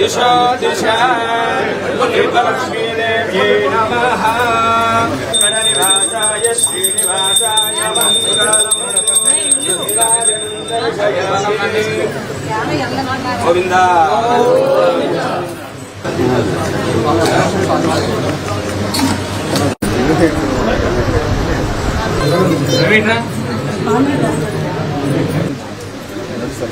దిశో దిశ లక్ష్మీదేవ్యై నమః కరనివాసాయ శ్రీనివాసాయ మంగళం Govinda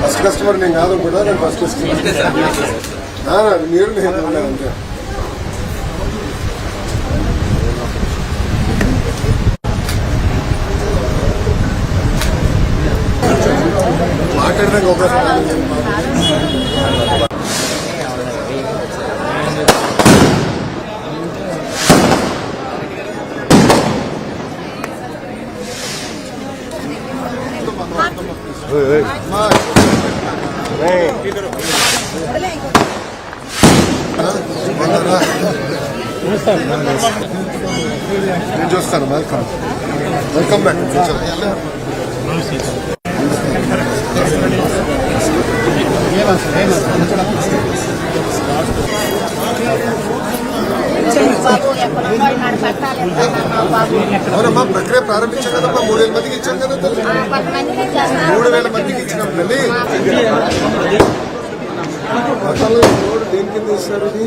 first customer నేను కాదు కూడా నేను ఫస్ట్ కస్టమర్ మీరు నేను ఉన్నా అంతే. మాట్లాడడానికి అవకాశం ఉంది. ఓయ్, ఓయ్. నేను చూస్తాను వెల్కమ్ వెల్కమ్ బ్యాక్ బాబు ఎక్కడో నాడు పెట్టాలి బాబు అవునమ్మా ప్రక్రియ ప్రారంభించాం కదమ్మా మూడు వేల మందికి ఇచ్చాం కదా మూడు వేల మందికి ఇచ్చినాం తల్లి. దేని కింద ఇస్తారు ఇది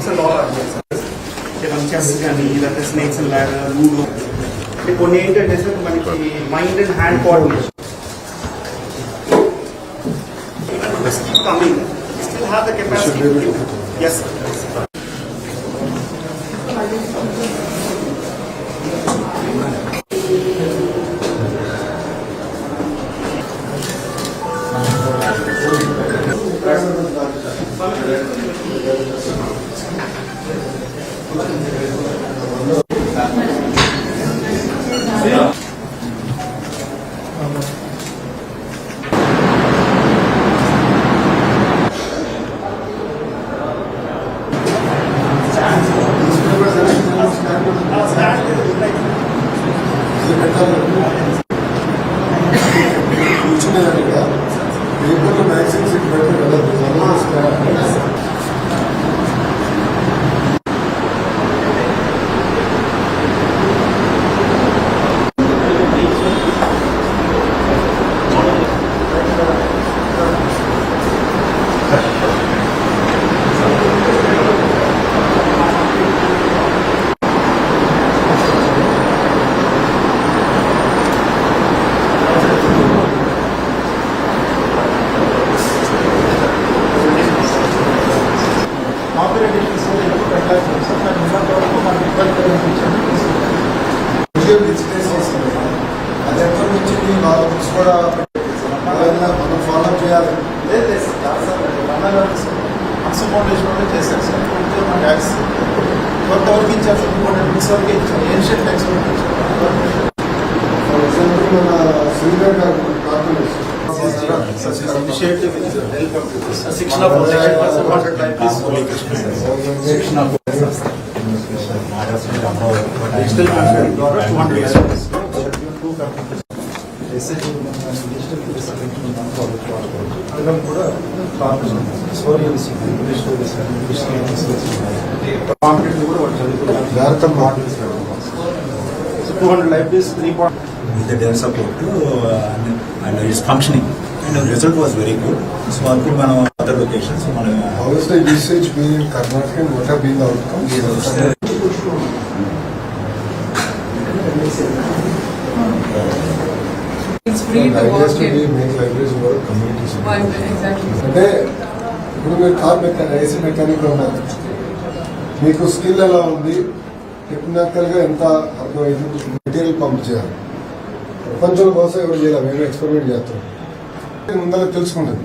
బుక్స్ అండ్ ఆల్ మనం చెస్ కానీ లేకపోతే స్నేక్స్ అండ్ ల్యాడర్ లూడో అంటే కొన్ని ఏంటంటే సార్ మనకి mind and hand coordination coming still have the capacity as కూర్చునేదాన్ని కూడా two hundred libraries three point uh, and, and it's functioning. And the result was very good. So అప్పుడు మనం other locations మనం How is the usage been in Karnataka and what have been అంటే ఇప్పుడు మీరు car mechanic AC mechanic ఉన్నారు. మీకు skill ఎలా ఉంది? టెక్నికల్గా ఎంత అర్థమైంది? మెటీరియల్ పంప్ చేయాలి. ప్రపంచంలో బహుశా ఎవరు చేయాలి? మేము ఎక్స్పెరిమెంట్ చేస్తాం. ముందర తెలుసుకుంటుంది.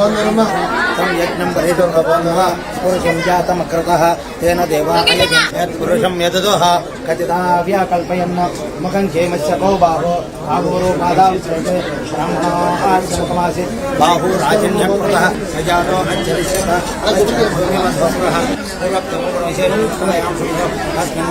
నమస్కారం తల్లి బాగున్నారమ్మా యజ్ఞం పరిషం బాంధవ పురుషం జాతమకృతః. తేన దేవాలయం పురుషం యదదోహ. కతిదావ్యాకల్పయన్ ముఖం క్షేమస్య కౌ బాహో. ఆహూరో పాదాం శ్రేతే బ్రాహ్మణోహాసముఖమాసి బాహు రాజన్యం కృతః సజాతో అచ్చరిష్యత అచ్చరిమధ్వస్రః అస్మిన్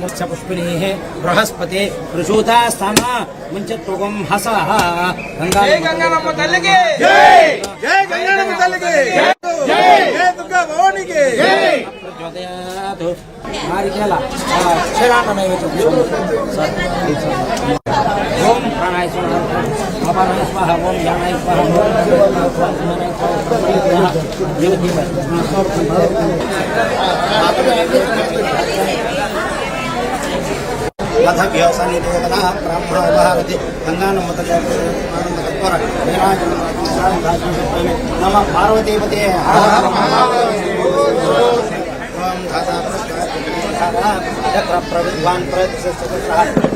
مچھ پی برہسپتی پھر ಲಭ್ಯ ಸನ್ನಿಧೇವನ ಬ್ರಾಹ್ಮಣ ಭಾರತಿ ಗಂಗಾನಮ್ಮತತ್ವರ ನಮ್ಮ ಪಾರ್ವತೀಪತಿ ಪ್ರವಿಧ್ವಾನ್ ಪ್ರಯತ್ನ यत्र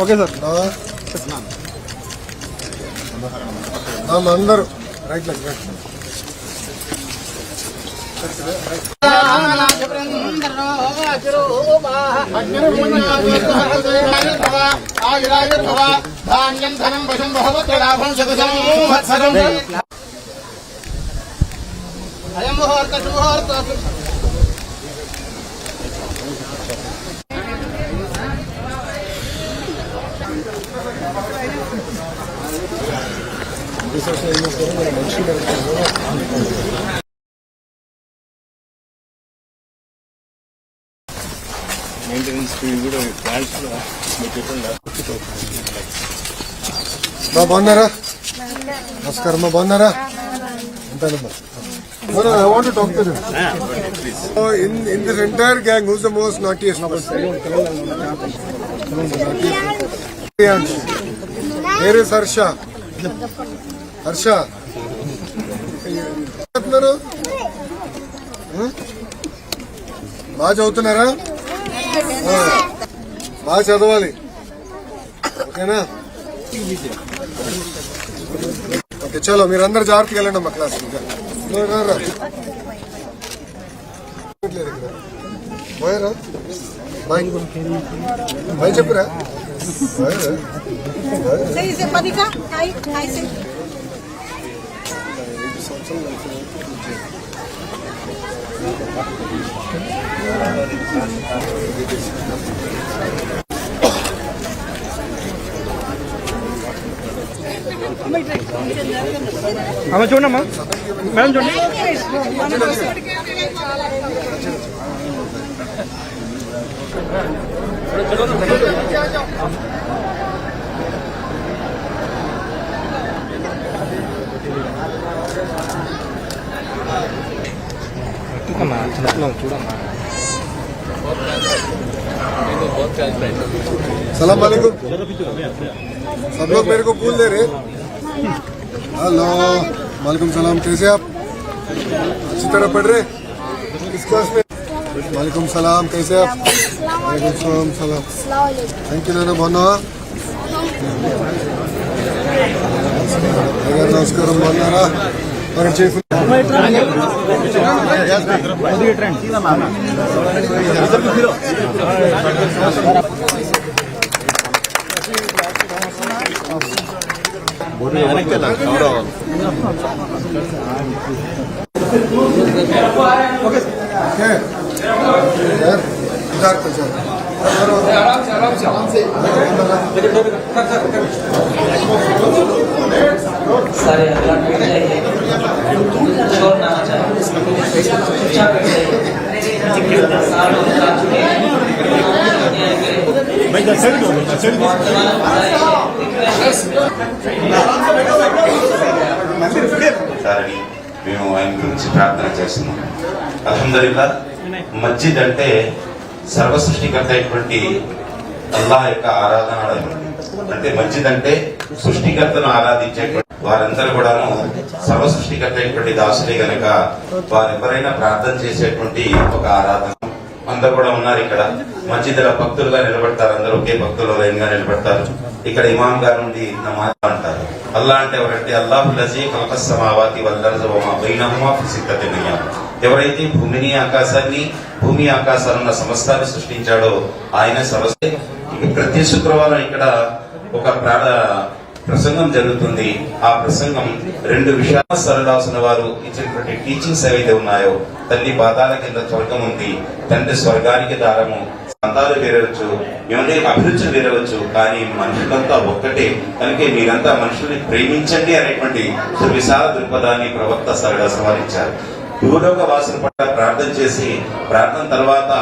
ఓకే సార్. అందరూ రైట్ లెగ్ రైట్. ధాన్యం ధనం వశం శతసం అయం ముహూర్త చెప్పండి బాగున్నారా? నమస్కారం బాగున్నారా? ఉంటానమ్మా I want to talk to them. So in, in this entire gang, who's the most naughtiest person? Where is Harsha? Harsha? బాగా చదువుతున్నారా. బాగా చదవాలి ఓకేనా ఓకే చలో మీరందరూ జాగ్రత్తగా వెళ్ళండి అమ్మా క్లాస్ పోయారా బాయ్ బాయ్ చెప్పురా పోయారా అమ్మ میڈم మేడం చూడండి. చూడమ్మా చిన్నపిల్ల చూడమ్మా. سلام علیکم سب لوگ میرے کو پھول دے رہے ہلو وعلیکم السلام کیسے آپ؟ اچھی طرح پڑھ رہے؟ کس کلاس میں؟ وعلیکم السلام کیسے آپ؟ وعلیکم السلام سلام۔ تھینک یو نینا بھانا నమస్కారం బాగున్నారా چیز చేసిన ట్రెండ్ سارے چھوڑنا چاہیے సారని మేము ఆయన గురించి ప్రార్థన చేస్తున్నాం. అల్హమ్దుల్లా మస్జిద్ అంటే సర్వసృష్టికర్త అయినటువంటి అల్లా యొక్క ఆరాధనాలయం అంటే మస్జిద్ అంటే సృష్టికర్తను ఆరాధించే వారందరూ కూడాను సర్వ సృష్టికర్త అయినటువంటి దాసులే గనక వారు ఎవరైనా ప్రార్థన చేసేటువంటి ఒక ఆరాధన. అందరు కూడా ఉన్నారు ఇక్కడ. మస్జిద్ల భక్తులుగా నిలబడతారు. అందరూ ఒకే భక్తులు లైన్గా నిలబడతారు. ఇక్కడ ఇమాం గారు నుండి నమాజ్ అంటారు. అల్లా అంటే ఎవరంటే అల్లాహు లజీ కల్కస్ సమావాతి బైనహుమా ఫి ఎవరైతే భూమిని ఆకాశాన్ని భూమి ఆకాశాలున్న సమస్తాన్ని సృష్టించాడో ఆయన సమస్య ప్రతి శుక్రవారం ఇక్కడ ఒక ప్రాణ ప్రసంగం జరుగుతుంది. ఆ ప్రసంగం రెండు విషయాల సరళాసిన వారు ఇచ్చినటువంటి టీచింగ్స్ ఏవైతే ఉన్నాయో తల్లి పాదాల కింద స్వర్గం ఉంది తండ్రి స్వర్గానికి దారము సంతాలు వేరవచ్చు ఏమంటే అభిరుచులు వేరవచ్చు కానీ మనుషులంతా ఒక్కటే. కనుక మీరంతా మనుషుల్ని ప్రేమించండి అనేటువంటి సువిశాల దృక్పథాన్ని ప్రవక్త సరళ ఇచ్చారు భూలోక వాసుల పట్ల ప్రార్థన చేసి ప్రార్థన తర్వాత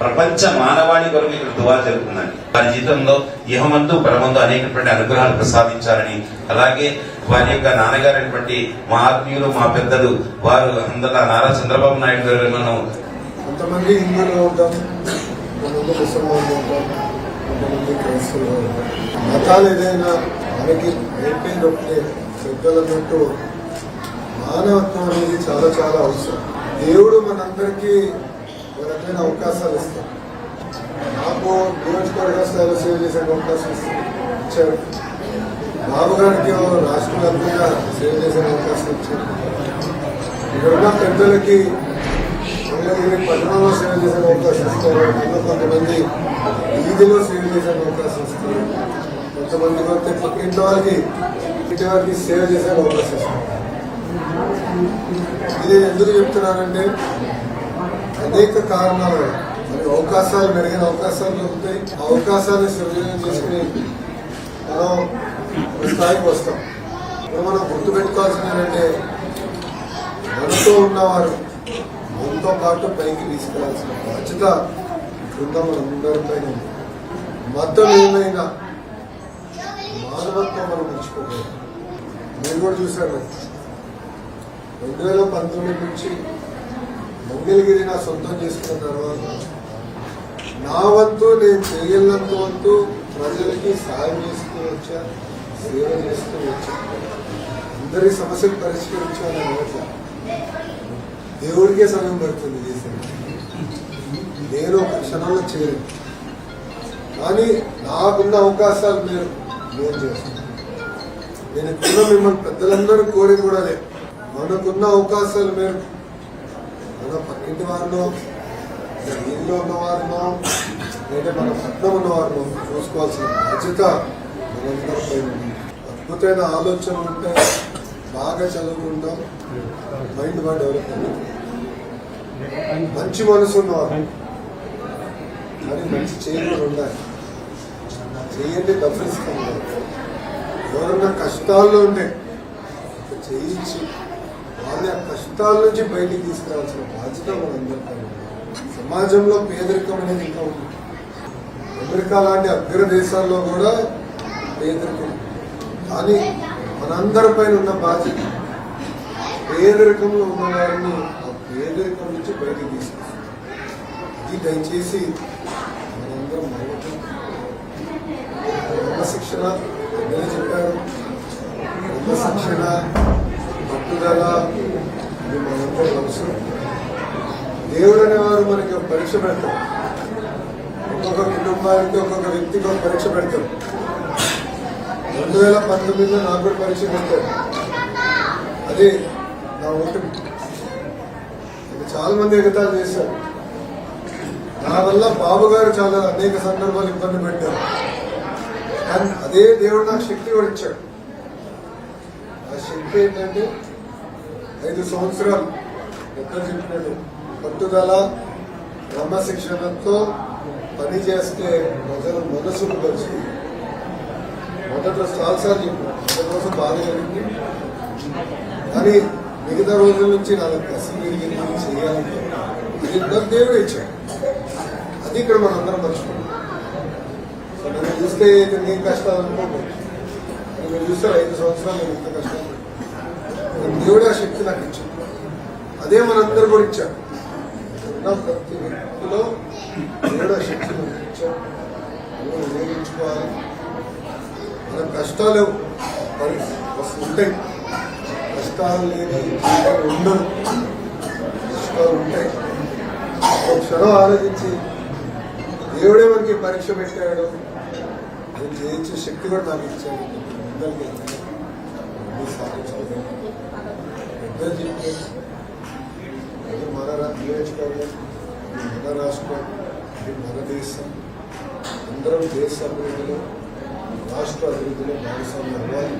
ప్రపంచ మానవాళి కొరకు ఇక్కడ దువా జరుగుతుందండి. వారి జీవితంలో ఇహమందు పరమందు అనేకటువంటి అనుగ్రహాలు ప్రసాదించాలని. అలాగే వారి యొక్క నాన్నగారైనటువంటి మా ఆత్మీయులు మా పెద్దలు వారు అందరూ నారా చంద్రబాబు నాయుడు గారు కొంతమంది హిందువులు ఉంటాం కొంతమంది ముసల్మాన్లు ఉంటాం కొంతమంది క్రైస్తవులు ఉంటాం మతాలు ఏదైనా మనకి అయిపోయింది ఒకటే పెద్దలు మానవత్వం అనేది చాలా చాలా అవసరం. దేవుడు మనందరికీ ఒక రకమైన అవకాశాలు ఇస్తాం నాకు నియోజకవర్గ స్థాయిలో సేవ చేసే అవకాశం ఇచ్చారు బాబు గారికి రాష్ట్ర వ్యాప్తంగా సేవ చేసే అవకాశం ఇచ్చారు. ఇక్కడ ఉన్న పెద్దలకి మంగళగిరి పట్టణంలో సేవ చేసే అవకాశం ఇస్తారు. ఇంకా కొంతమంది వీధిలో సేవ చేసే అవకాశం ఇస్తారు. కొంతమంది కొడితే పక్కింటి వాళ్ళకి ఇంటి వారికి సేవ చేసే అవకాశం ఇస్తారు. ఇది ఎందుకు చెప్తున్నానంటే అనేక కారణాలు ఉన్నాయి. అవకాశాలు మెరుగైన అవకాశాలు దొరుకుతాయి అవకాశాన్ని సృజనం చేసుకుని మనం ఒక స్థాయికి వస్తాం. ఇప్పుడు మనం గుర్తుపెట్టుకోవాల్సింది ఏంటంటే మనతో ఉన్నవారు మనతో పాటు పైకి తీసుకెళ్ళాల్సిన బాధ్యత బృందం మనందరిపైన ఉంది. మతం ఏమైనా మానవత్వం మనం మర్చిపోకూడదు మీరు కూడా చూశారు. రెండు వేల పంతొమ్మిది నుంచి మంగళగిరి నా సొంతం చేసుకున్న తర్వాత నా వంతు నేను చేయలేనంత వంతు ప్రజలకి సాయం చేస్తూ వచ్చా సేవ చేస్తూ వచ్చా. అందరి సమస్యలు పరిష్కరించాలని అవసరం దేవుడికే సమయం పడుతుంది చేసేది నేను ఒక క్షణంలో చేయను. కానీ నాకున్న అవకాశాలు మీరు నేను చేస్తాను. నేను ఇప్పుడున్న మిమ్మల్ని పెద్దలందరూ కోరి కూడా అదే మనకున్న అవకాశాలు మీరు మన పక్కింటి వారిలో మన వీధిలో లేదా మన పట్నం ఉన్నవారు చూసుకోవాల్సిన బాధ్యత మనందరిపై ఉంది. అద్భుతమైన ఆలోచన ఉంటే బాగా చదువుకుంటాం. మైండ్ బాగా డెవలప్ అవుతుంది. మంచి మనసు ఉన్నవారు. మరి మంచి చేయలు ఉండాలి. చేయండి డబ్బులు ఇస్తాం ఎవరన్నా కష్టాల్లో ఉంటే చేయించి వాళ్ళ కష్టాల నుంచి బయటికి తీసుకురావాల్సిన బాధ్యత మనందరిపై ఉంది. సమాజంలో పేదరికం అనేది ఇంకా ఉంది. అమెరికా లాంటి అగ్ర దేశాల్లో కూడా పేదరికం కానీ మనందరిపైన ఉన్న బాధ్యత పేదరికంలో ఉన్న వారిని ఆ పేదరికం నుంచి బయటకు తీసుకొస్తుంది. ఇది దయచేసి మనందరం క్రమశిక్షణ పెద్దలు చెప్పారు. క్రమశిక్షణ పట్టుదల ఇది మనందరం అవసరం. దేవుడు అనేవారు మనకి పరీక్ష పెడతారు. ఒక్కొక్క కుటుంబానికి ఒక్కొక్క వ్యక్తికి ఒక పరీక్ష పెడతారు. రెండు వేల పంతొమ్మిదిలో నాకు కూడా పరీక్ష పెట్టారు అది నా ఓటమి. చాలా మంది ఎగతాలు చేశారు. నా వల్ల బాబు గారు చాలా అనేక సందర్భాలు ఇబ్బంది పెట్టారు కానీ అదే దేవుడు నాకు శక్తి కూడా ఇచ్చాడు. ఆ శక్తి ఏంటంటే ఐదు సంవత్సరాలు ఎక్కడ చెప్పినట్టు పట్టుదల క్రమశిక్షణతో పని చేస్తే ప్రజల మనసును పరిచి మొదట్లో చాలాసార్లు చెప్పాను మొదటి రోజు బాధ కలిగింది కానీ మిగతా రోజుల నుంచి నాకు కసి పెరిగింది చేయాలి దేవుడు ఇచ్చాడు అది ఇక్కడ మనందరం మర్చిపోయింది సో చూస్తే నేను కష్టాలు అనుకోకూడదు కానీ మీరు ఐదు సంవత్సరాలు నేను ఇంత కష్టాలు. దేవుడు ఆ శక్తి నాకు ఇచ్చాడు. అదే మనందరూ కూడా ఇచ్చాడు ఉన్న ప్రతి వ్యక్తిలో ఏడో ఆ శక్తి మనం వినియోగించుకోవాలి మన కష్టాలు మరి ఉంటాయి. కష్టాలు లేని జీవితం ఉండదు. కష్టాలు ఉంటాయి. ఒక క్షణం ఆలోచించి దేవుడే మనకి పరీక్ష పెట్టాడు. అది జయించే శక్తి కూడా నాకు ఇచ్చాడు. అందరికీ. అన్ని నియోజకవర్గం ఇది మన రాష్ట్రం ఇది మన దేశం అందరం దేశ అభివృద్ధిలో రాష్ట్ర అభివృద్ధిలో భాగస్వామ్యం అవ్వాలి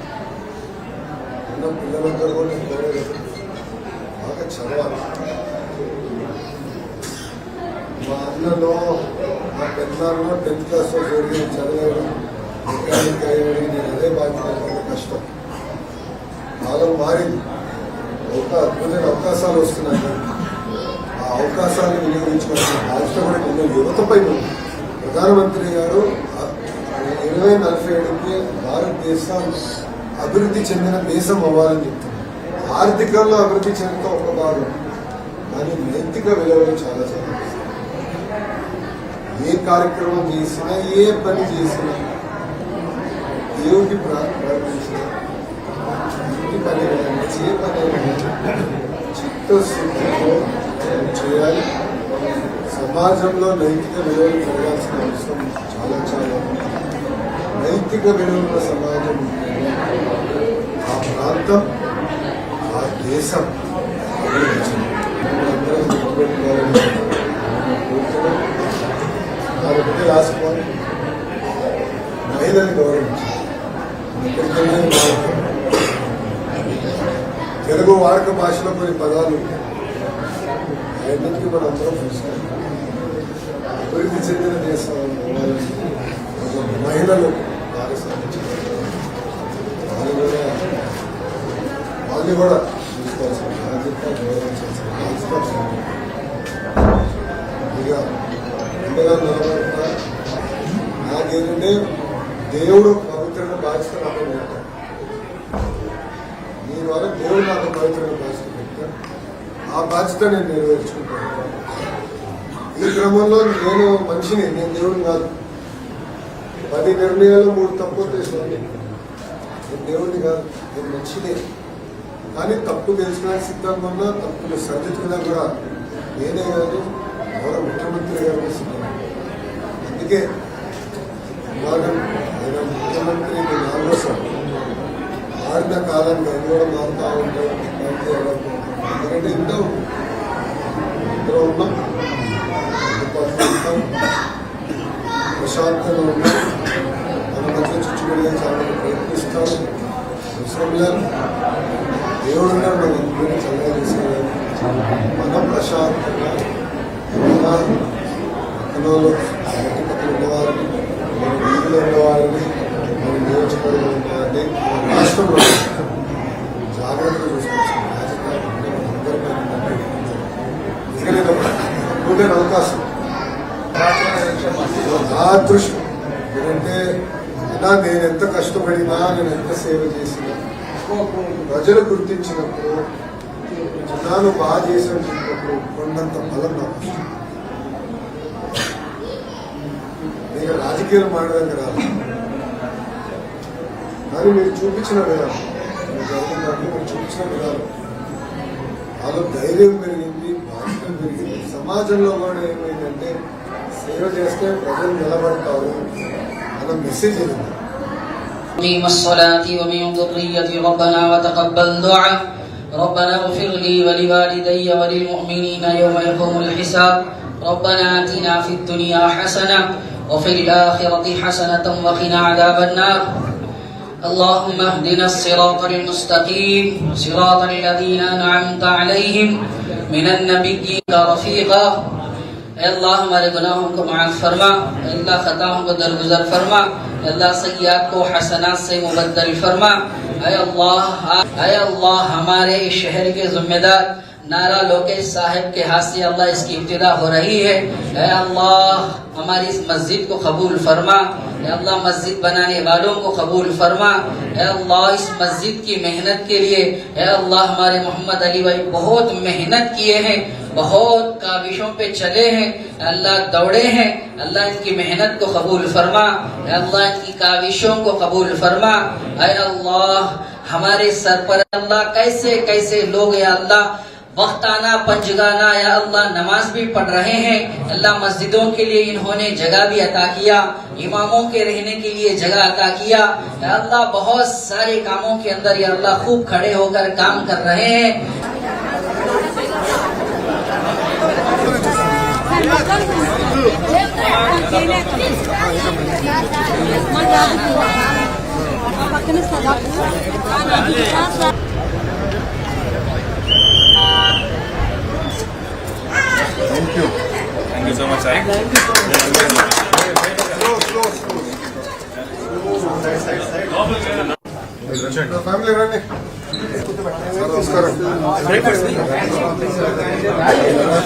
ఉన్న పిల్లలందరూ కూడా నేను బాగా చదవాలి మా అన్నలో మా పెద్దలో టెన్త్ క్లాస్లో జరిగిన చదివేయడం మెకానిక్ అయ్యేది నేను అదే బాధ్యత కష్టం కాలం మారింది ఒక అద్భుతమైన అవకాశాలు వస్తున్నాయి ఆ అవకాశాలను వినియోగించుకోవాల్సిన బాధ్యత కూడా ఉన్న యువతపై ఉంది. ప్రధానమంత్రి గారు ఇరవై నలభై ఏడుకి భారతదేశం అభివృద్ధి చెందిన దేశం అవ్వాలని చెప్తున్నారు. ఆర్థికంలో అభివృద్ధి చెందుతూ ఒక భాగం. కానీ నైతిక విలువలు చాలా చాలా ఏ కార్యక్రమం చేసినా ఏ పని చేసినా దేవుడికి ప్రా- ప్రార్థించినా ఇంటి పని ఏ పని చిత్తశుద్ధితో చేయాలి. సమాజంలో నైతిక విలువలు పెరగాల్సిన అవసరం చాలా చాలా నైతిక విలువల సమాజం ఆ ప్రాంతం ఆ దేశం కాబట్టి లాస్ట్ గౌరవించాలి. తెలుగు వాడక భాషలో కొన్ని పదాలు అన్నింటికి మనం అందరం చూస్తాం అభివృద్ధి చెందిన దేశం. మహిళలు భాగస్వామ్యం. వాళ్ళు కూడా వాళ్ళని కూడా చూసుకోవాల్సిన బాధ్యత గౌరవించాల్సిన బాధ్యత. ఉంది. ఇక అంతగా నిలబడతా నాకేంటంటే దేవుడు పవిత్రమైన బాధ్యత నాకు నేను ద్వారా దేవుడు నాకు పవిత్రమైన బాధ్యత ఆ బాధ్యత నేను నెరవేర్చుకుంటాను. ఈ క్రమంలో నేను మనిషిని నేను దేవుడిని కాదు. పది నిర్ణయాలు మూడు తప్పు తెలుసుకోండి నేను దేవుడిని కాదు నేను మనిషిని. కానీ తప్పు తెలిసిన సిద్ధంగా తప్పులు సరిదిద్దుకోవడానికి కూడా నేనే కాదు గౌరవ ముఖ్యమంత్రి గారు కూడా అందుకే ఇవాళ ఆయన ముఖ్యమంత్రి నాలుగోసారి మారిన కాలం అది కూడా మారుతా ఉంటాయి దానికి ఎందుకంటే ఇంట్లో ఇందులో ఉన్నాం ప్రశాంతంగా ఉన్నాం మన మధ్య చుట్టుబడిగా చాలా ప్రయత్నిస్తాం అవసరం లేదు దేవుడు ఉన్నాడు మన ఇంటిని చల్లగా తీసుకెళ్ళాలి మనం ప్రశాంతంగా పక్కనలో పక్కన ఉన్నవారిని మన వీధిలో ఉన్నవారిని మన నియోజకవర్గంలో ఉన్నవారిని రాష్ట్రంలో జాగ్రత్తగా చూసుకోవచ్చు ఎందుకంటే అవకాశం. నా అదృష్టం ఎందుకంటే ఇలా నేను ఎంత కష్టపడినా నేను ఎంత సేవ చేసినా ప్రజలు గుర్తించినప్పుడు జనాలు బాగా చేసిన చెప్పినప్పుడు కొండంత బలం నాకు వస్తుంది. నేను రాజకీయాలు మాడడానికి రాదు కానీ మీరు చూపించిన విధానం మీరు చూపించిన విధానం. వాళ్ళు ధైర్యం పెరిగింది బాధ్యత పెరిగింది సమాజంలో కూడా ఏమైందంటే సేవ చేస్తే ప్రజలు నిలబడతారు అన్న మెసేజ్ వెళ్ళింది أقيم الصلاة ومن ذريتي ربنا وتقبل دعاء ربنا اغفر لي ولوالدي وللمؤمنين يوم يقوم الحساب ربنا آتنا في الدنيا حسنة وفي الآخرة حسنة وقنا عذاب النار اللهم اهدنا الصراط المستقيم صراط الذين أنعمت عليهم من النبيين رفيقا. اے اللہ، ہمارے گناہوں کو معاف فرما، اے اللہ، خطاؤں کو درگزر فرما، اے اللہ، سیئات کو، حسنات سے مبدل فرما۔ اے اللہ اے اللہ، ہمارے شہر کے ذمہ دار نارا لوکیش صاحب کے ہاتھ سے اللہ اس کی ابتدا ہو رہی ہے۔ اے اللہ، ہماری اس مسجد کو قبول فرما۔ اے اللہ، مسجد بنانے والوں کو قبول فرما۔ اے اللہ، اس مسجد کی محنت کے لیے۔ اے اللہ، ہمارے محمد علی بھائی بہت محنت کیے ہیں، بہت کاوشوں پہ چلے ہیں۔ اللہ، دوڑے ہیں۔ اللہ ان کی محنت کو قبول فرما۔ اے اللہ ان کی کاوشوں کو قبول فرما۔ اے اللہ، ہمارے سر پر اللہ کیسے کیسے لوگ یا اللہ؟ وقتانہ پنجگانہ یا اللہ نماز بھی پڑھ رہے ہیں، اللہ مسجدوں کے لیے انہوں نے جگہ بھی عطا کیا، اماموں کے رہنے کے لیے جگہ عطا کیا۔ یا اللہ بہت سارے کاموں کے اندر یا اللہ خوب کھڑے ہو کر کام کر رہے ہیں۔ مطلب ఫ్యామిలీ రండి నమస్కారం